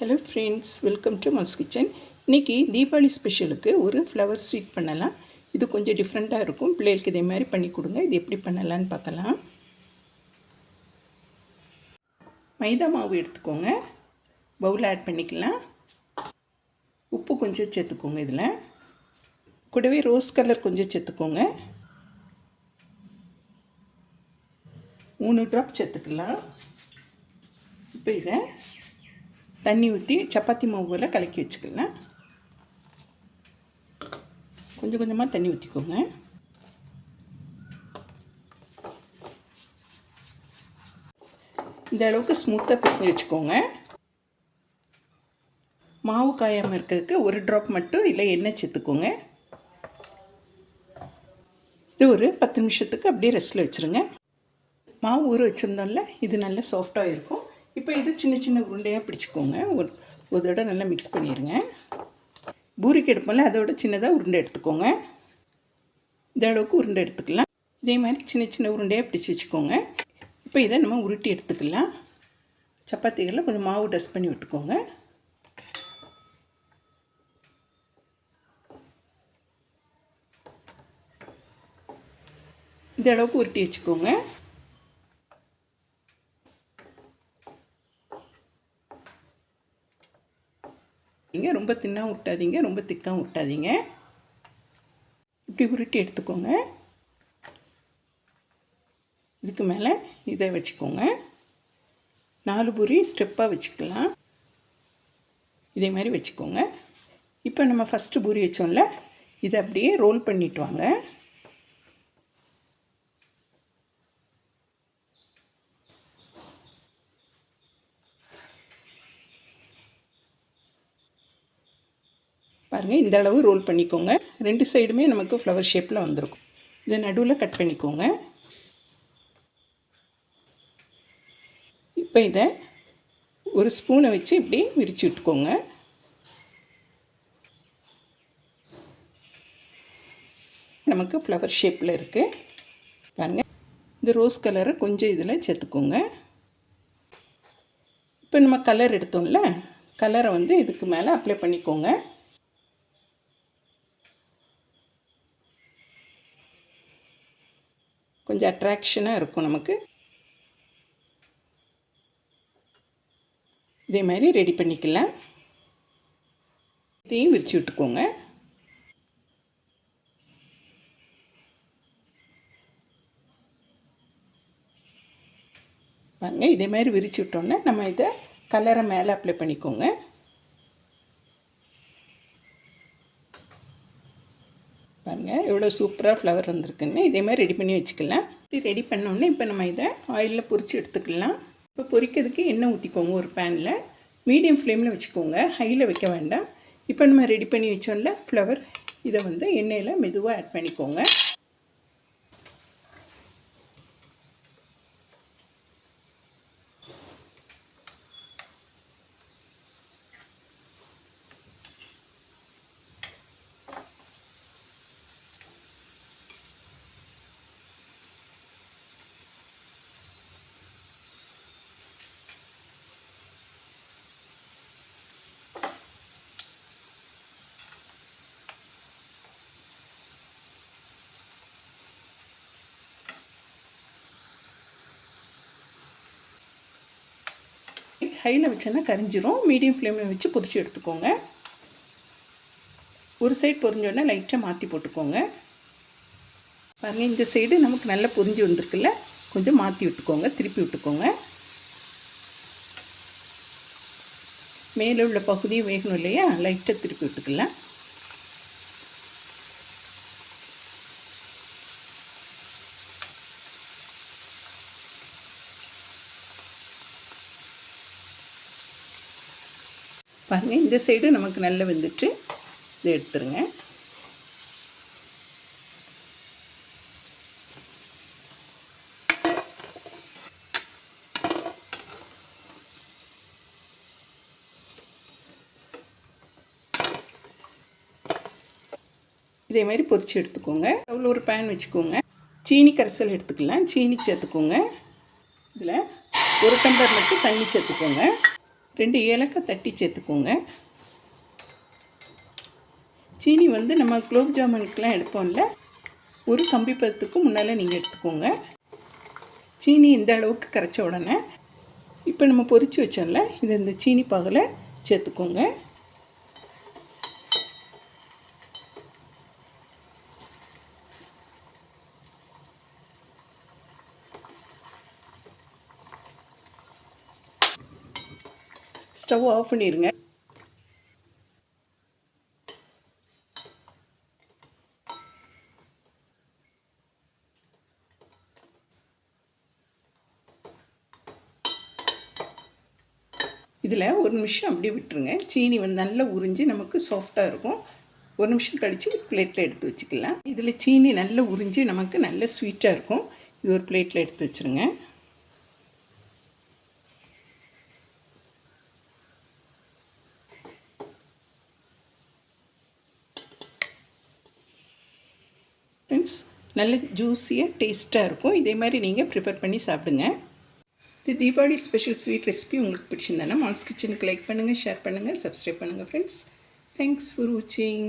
Hello friends welcome to மல்ஸ் kitchen இன்றைக்கி தீபாவளி ஸ்பெஷலுக்கு ஒரு ஃப்ளவர் ஸ்வீட் பண்ணலாம். இது கொஞ்சம் டிஃப்ரெண்ட்டாக இருக்கும். பிள்ளைகளுக்கு இதே மாதிரி பண்ணி கொடுங்க. இது எப்படி பண்ணலான்னு பார்க்கலாம். மைதா மாவு எடுத்துக்கோங்க. பவுல் ஆட் பண்ணிக்கலாம். உப்பு கொஞ்சம் சேர்த்துக்கோங்க இதில். கூடவே ரோஸ் கலர் கொஞ்சம் சேர்த்துக்கோங்க. மூணு ட்ராப் சேர்த்துக்கலாம். இப்போ இதை தண்ணி ஊற்றி சப்பாத்தி மாவு கலக்கி வச்சுக்கலாம் கொஞ்சம் கொஞ்சமாக தண்ணி ஊற்றிக்கோங்க இந்த அளவுக்கு ஸ்மூத்தாக பிசைஞ்சு வச்சுக்கோங்க. மாவு காயாமல் இருக்கிறதுக்கு ஒரு ட்ராப் மட்டும் இல்லை எண்ணெய் சேர்த்துக்கோங்க. இது ஒரு பத்து நிமிஷத்துக்கு அப்படியே ரெஸ்ட்டில் வச்சுருங்க. மாவு ஊற வச்சுருந்தோம்ல இது நல்லா சாஃப்டாக இருக்கும். இப்போ இது சின்ன சின்ன உருண்டையாக பிடிச்சிக்கோங்க. ஒரு ஒரு தடவை நல்லா மிக்ஸ் பண்ணிடுங்க பூரிக்கு எடுப்போம்ல அதோட சின்னதாக உருண்டை எடுத்துக்கோங்க. இந்த அளவுக்கு உருண்டை எடுத்துக்கலாம். இதே மாதிரி சின்ன சின்ன உருண்டையாக பிடிச்சி வச்சுக்கோங்க. இப்போ இதை நம்ம உருட்டி எடுத்துக்கலாம். சப்பாத்திகளில் கொஞ்சம் மாவு டஸ்ட் பண்ணி விட்டுக்கோங்க. இந்த அளவுக்கு உருட்டி வச்சுக்கோங்க விட்டாதீங்க ரொம்ப தின்னாக விட்டாதீங்க ரொம்ப திக்காக விட்டாதீங்க. இப்படி உருட்டி எடுத்துக்கோங்க. இதுக்கு மேலே இதை வச்சுக்கோங்க. நாலு பூரி ஸ்டெப்பாக வச்சுக்கலாம். இதே மாதிரி வச்சுக்கோங்க. இப்போ நம்ம ஃபஸ்ட்டு பூரி வச்சோம்ல இதை அப்படியே ரோல் பண்ணிட்டு வாங்க. பாருங்கள் இந்த அளவு ரோல் பண்ணிக்கோங்க. ரெண்டு சைடுமே நமக்கு ஃப்ளவர் ஷேப்பில் வந்திருக்கும். இதை நடுவில் கட் பண்ணிக்கோங்க. இப்போ இதை ஒரு ஸ்பூனை வச்சு இப்படி விரித்து விட்டுக்கோங்க. நமக்கு ஃப்ளவர் ஷேப்பில் இருக்குது பாருங்கள் இந்த ரோஸ் கலரை கொஞ்சம் இதில் சேர்த்துக்கோங்க. இப்போ நம்ம கலர் எடுத்தோம்ல கலரை வந்து இதுக்கு மேலே அப்ளை பண்ணிக்கோங்க. கொஞ்சம் அட்ராக்ஷனாக இருக்கும் நமக்கு. இதே மாதிரி ரெடி பண்ணிக்கலாம். இதையும் விரித்து விட்டுக்கோங்க. பாருங்க இதே மாதிரி விரித்து விட்டோன்னே நம்ம இதை கலரை மேலே அப்ளை பண்ணிக்கோங்க. பாருங்கள் எவ்வளோ சூப்பராக ஃப்ளவர் வந்திருக்குன்னு. இதே மாதிரி ரெடி பண்ணி வச்சுக்கலாம். இப்படி ரெடி பண்ணோன்னே இப்போ நம்ம இதை ஆயிலில் பொரித்து எடுத்துக்கலாம். இப்போ பொரிக்கிறதுக்கு எண்ணெய் ஊற்றிக்கோங்க ஒரு பேனில் மீடியம் ஃப்ளேமில் வச்சுக்கோங்க. ஹையில் வைக்க வேண்டாம். இப்போ நம்ம ரெடி பண்ணி வச்சோம்ல ஃப்ளவர் இதை வந்து எண்ணெயில் மெதுவாக ஆட் பண்ணிக்கோங்க. ஹையில் வச்சேன்னா கரிஞ்சிரும். மீடியம் ஃப்ளேமில் வச்சு பொரிச்சு எடுத்துக்கோங்க. ஒரு சைடு பொரிஞ்சோடனே லைட்டாக மாற்றி போட்டுக்கோங்க. பாருங்கள் இந்த சைடு நமக்கு நல்லா பொரிஞ்சு வந்திருக்குல்ல? கொஞ்சம் மாற்றி விட்டுக்கோங்க திருப்பி விட்டுக்கோங்க. மேலே உள்ள பகுதியும் வேகணும் இல்லையா? லைட்டாக திருப்பி விட்டுக்கலாம். பாருங்கள் இந்த சைடு நமக்கு நல்லா வெந்துட்டு இதை எடுத்துருங்க. இதே மாதிரி பொரித்து எடுத்துக்கோங்க. அவ்வளோ ஒரு பேன் வச்சுக்கோங்க. சீனி கரைசல் எடுத்துக்கலாம். சீனி சேர்த்துக்கோங்க. இதில் ஒரு டம்ளர் மட்டும் தண்ணி சேர்த்துக்கோங்க. ரெண்டு ஏலக்காய் தட்டி சேர்த்துக்கோங்க. சீனி வந்து நம்ம குலோப் ஜாமுனுக்கெலாம் எடுப்போம்ல ஒரு கம்பி பத்துக்கு முன்னால் நீங்கள் எடுத்துக்கோங்க. சீனி இந்த அளவுக்கு கரைச்ச உடனே இப்போ நம்ம பொரித்து வச்சோம்ல இது இந்த சீனி பாகில் சேர்த்துக்கோங்க. ஸ்டவ் ஆஃப் பண்ணிடுங்க இதில் ஒரு நிமிஷம் அப்படியே விட்டுருங்க. சீனி வந்து நல்லா உறிஞ்சி நமக்கு சாஃப்டாக இருக்கும். ஒரு நிமிஷம் கழித்து பிளேட்டில் எடுத்து வச்சுக்கலாம். இதில் சீனி நல்லா உறிஞ்சி நமக்கு நல்ல ஸ்வீட்டாக இருக்கும். இது ஒரு பிளேட்டில் எடுத்து வச்சுருங்க ஃப்ரெண்ட்ஸ் நல்ல ஜூஸியாக டேஸ்ட்டாக இருக்கும். இதே மாதிரி நீங்கள் ப்ரிப்பேர் பண்ணி சாப்பிடுங்க. இது தீபாவளி ஸ்பெஷல் ஸ்வீட் ரெசிபி உங்களுக்கு பிடிச்சிருந்தேன்னா மால்ஸ் கிச்சனுக்கு லைக் பண்ணுங்கள் ஷேர் பண்ணுங்கள் சப்ஸ்கிரைப் பண்ணுங்கள் ஃப்ரெண்ட்ஸ் தேங்க்ஸ் ஃபார் வாட்சிங்